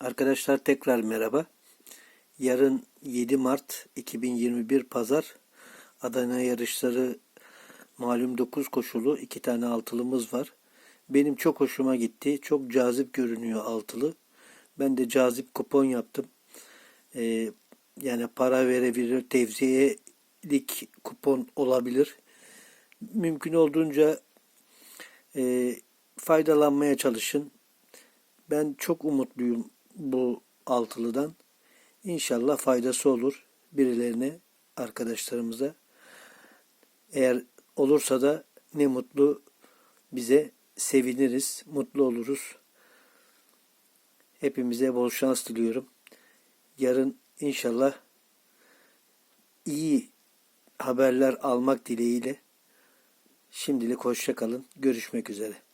Arkadaşlar tekrar merhaba. Yarın 7 Mart 2021 Pazar Adana yarışları malum 9 koşulu 2 tane altılımız var. Benim çok hoşuma gitti. Çok cazip görünüyor altılı. Ben de cazip kupon yaptım. Ee, yani para verebilir, tevziyelik kupon olabilir. Mümkün olduğunca e, faydalanmaya çalışın. Ben çok umutluyum bu altılıdan. İnşallah faydası olur birilerine, arkadaşlarımıza. Eğer olursa da ne mutlu bize seviniriz, mutlu oluruz. Hepimize bol şans diliyorum. Yarın inşallah iyi haberler almak dileğiyle şimdilik hoşça kalın. Görüşmek üzere.